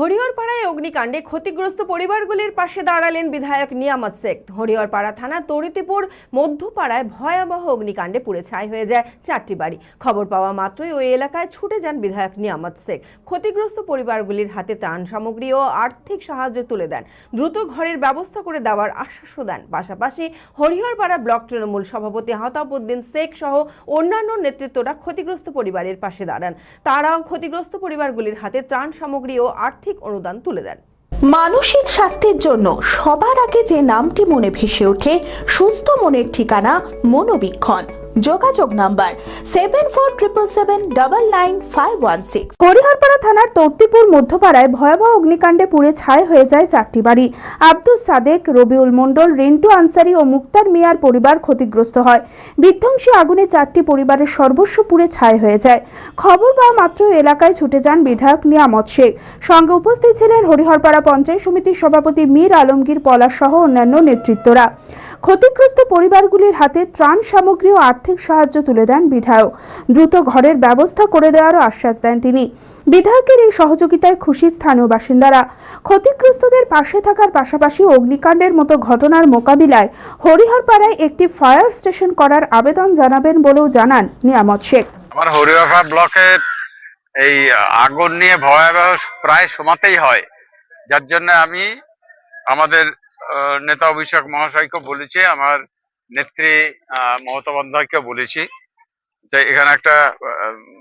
হরিহরপাড়ায় অগ্নিকাণ্ডে ক্ষতিগ্রস্ত পরিবারগুলির পাশে দাঁড়ালেন বিধায়ক নিয়ামত শেখ। হরিহরপাড়া থানা তরিতিপুর মধ্যপাড়ায় ভয়াবহ অগ্নিকাণ্ডে পুড়ে ছাই হয়ে যায় চারটি বাড়ি। খবর পাওয়া মাত্রই ওই এলাকায় ছুটে যান বিধায়ক নিয়ামত শেখ। ক্ষতিগ্রস্ত পরিবারগুলির হাতে ত্রাণ সামগ্রী ও আর্থিক সাহায্য তুলে দেন। দ্রুত ঘরের ব্যবস্থা করে দেওয়ার আশ্বাসও দেন। পাশাপাশি হরিহরপাড়া ব্লক তৃণমূল সভাপতি হাতাবুদ্দিন শেখ সহ অন্যান্য নেতৃত্বরা ক্ষতিগ্রস্ত পরিবারের পাশে দাঁড়ান। তারাও ক্ষতিগ্রস্ত পরিবারগুলির হাতে ত্রাণ সামগ্রী ও আর্থিক অনুদান তুলে দেন। মানসিক স্বাস্থ্যের জন্য সবার আগে যে নামটি মনে ভেসে ওঠে, সুস্থ মনের ঠিকানা মনোবীক্ষণ। যোগাযোগ number seven four triple seven double nine five one six Hariharpara থানার তর্তিপুর মধ্যপাড়ায় ভয়াবহ অগ্নিকাণ্ডে পুড়ে ছাই হয়ে যায় চারটি বাড়ি। আব্দুস সাদেক, রবিউল মণ্ডল, রিন্টু আনসারি ও মুক্তার মিয়ার পরিবার ক্ষতিগ্রস্ত হয়। বিধ্বংসী আগুনে চারটি পরিবারের সর্বস্ব পুড়ে ছাই হয়ে যায়। খবর পাওয়া মাত্র এলাকায় ছুটে যান বিধায়ক নিয়ামত শেখ। সঙ্গে উপস্থিত ছিলেন হরিহরপাড়া পঞ্চায়েত সমিতির সভাপতি মীর আলমগীর, পলাশ সহ অন্যান্য নেতৃত্বরা। ক্ষতিগ্রস্ত পরিবারগুলির হাতে ত্রাণ সামগ্রী ও আর্থিক সাহায্য তুলে দেন বিধায়ক। দ্রুত ঘরের ব্যবস্থা করে দেওয়ারও আশ্বাস দেন তিনি। বিধায়কের এই সহযোগিতায় খুশি স্থানীয় বাসিন্দারা। ক্ষতিগ্রস্তদের পাশে থাকার পাশাপাশি অগ্নিকাণ্ডের মতো ঘটনার মোকাবিলায় হরিহরপাড়ায় একটি ফায়ার স্টেশন করার আবেদন জানাবেন বলেও জানান নিয়ামত শেখ। আমার হরিয়াফা ব্লকে এই আগুন নিয়ে ভয়াবহ প্রায় সমাতেই হয়। যার জন্য আমি আমাদের নেতা অভিষেক মহাশয়কে বলেছি, আমার নেত্রী মমতা বন্দ্যোপাধ্যায়কে বলেছি যে এখানে একটা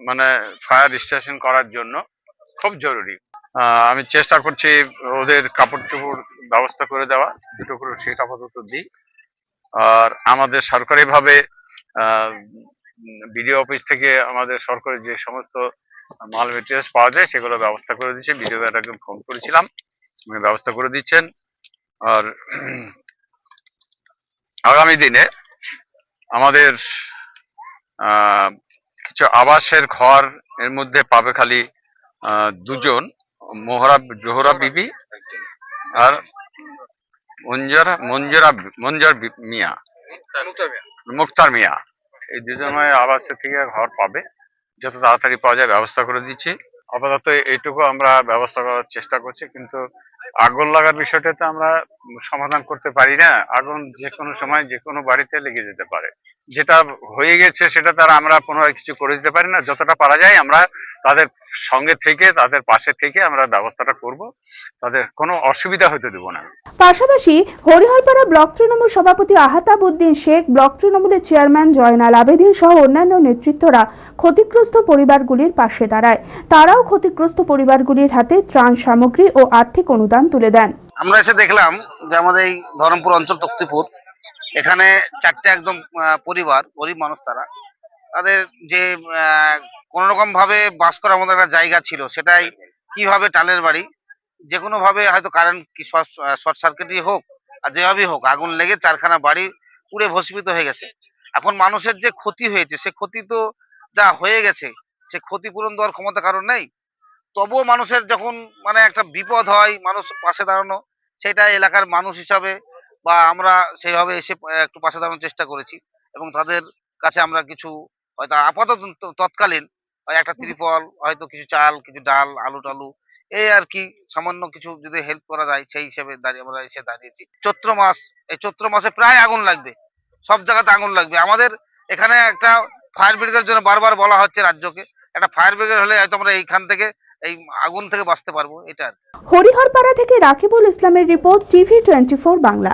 মানে ফায়ার স্টেশন করার জন্য খুব জরুরি। আমি চেষ্টা করছি ওদের কাপড় চোপড় ব্যবস্থা করে দেওয়া দুটো করে সেট আপাতত দিই আর আমাদের সরকারিভাবে বিডিও অফিস থেকে আমাদের সরকারি যে সমস্ত মাল মেটেরিয়ালস পাওয়া যায়, সেগুলো ব্যবস্থা করে দিচ্ছে। বিডিও ম্যাডামকে ফোন করেছিলাম, উনি ব্যবস্থা করে দিচ্ছেন। আর আগামী দিনে আমাদের কিছু আবাসের ঘর এর মধ্যে পাবে খালি দুজন মোহরা জোহরা বিবি আর মঞ্জরা মঞ্জরা মঞ্জর মিয়া। মুক্তার মিয়া। এই দুজনে আবাসের থেকে ঘর পাবে। যত তাড়াতাড়ি পাওয়া যায় ব্যবস্থা করে দিচ্ছি। আপাতত এইটুকু আমরা ব্যবস্থা করার চেষ্টা করছি, কিন্তু আগুন লাগার বিষয়টা তো আমরা সমাধান করতে পারি না। আগুন যে কোনো সময় যে কোনো বাড়িতে লেগে যেতে পারে। যেটা হয়ে গেছে সেটা তারা আমরা পুনরায় কিছু করে দিতে পারি না। যতটা পারা যায় আমরা তাদের সঙ্গে থেকে তাদের পাশে থেকে আমরা ব্যবস্থাটা করব। তাদের কোনো অসুবিধা হতে দেব না। পাশাপাশি হরিহরপাড়া ব্লক তৃণমূল সভাপতি আহাতাবুদ্দিন শেখ ব্লক তৃণমূলের চেয়ারম্যান জয়নাল আবেদিন সহ অন্যান্য নেতৃত্বরা ক্ষতিগ্রস্ত পরিবারগুলির পাশে দাঁড়ায়। তারাও ক্ষতিগ্রস্ত পরিবারগুলির হাতে ত্রাণ সামগ্রী ও আর্থিক অনুদান তুলে দেন। আমরা এসে দেখলাম যে আমাদের এই ধরমপুর অঞ্চল তক্তিপুর এখানে চারটে একদম পরিবার, গরিব মানুষ তারা। তাদের যে কোনো রকম ভাবে বাস করার মতো একটা জায়গা ছিল, সেটাই কীভাবে টালের বাড়ি যে কোনো ভাবে হয়তো কারেন্ট কি শর্ট সার্কিটই হোক, আর যেভাবেই হোক, আগুন লেগে চারখানা বাড়ি পুড়ে ভস্মিত হয়ে গেছে। এখন মানুষের যে ক্ষতি হয়েছে, সে ক্ষতি তো যা হয়ে গেছে, সে ক্ষতিপূরণ দেওয়ার ক্ষমতা কারণ নেই। তবুও মানুষের যখন মানে একটা বিপদ হয়, মানুষ পাশে দাঁড়ানো, সেটা এলাকার মানুষ হিসাবে বা আমরা সেইভাবে এসে একটু পাশে দাঁড়ানোর চেষ্টা করেছি এবং তাদের কাছে আমরা কিছু হয়তো আপাতত তৎকালীন হয় একটা ত্রিপল হয়তো কিছু চাল কিছু ডাল আলু টালু এই আর কি সামান্য কিছু যদি হেল্প করা যায় সেই হিসেবে দাঁড়িয়ে আমরা এসে দাঁড়িয়েছি। চৈত্র মাস এই চৈত্র মাসে প্রায় আগুন লাগবে সব জায়গাতে আগুন লাগবে। আমাদের এখানে একটা ফায়ার ব্রিগেডের জন্য বারবার বলা হচ্ছে রাজ্যকে একটা ফায়ার ব্রিগেড হলে হয়তো আমরা এইখান থেকে এই আগুন থেকে বাঁচতে পারব এটা আর হরিহরপাড়া থেকে রাকিবুল ইসলামের report TV twenty four Bangla.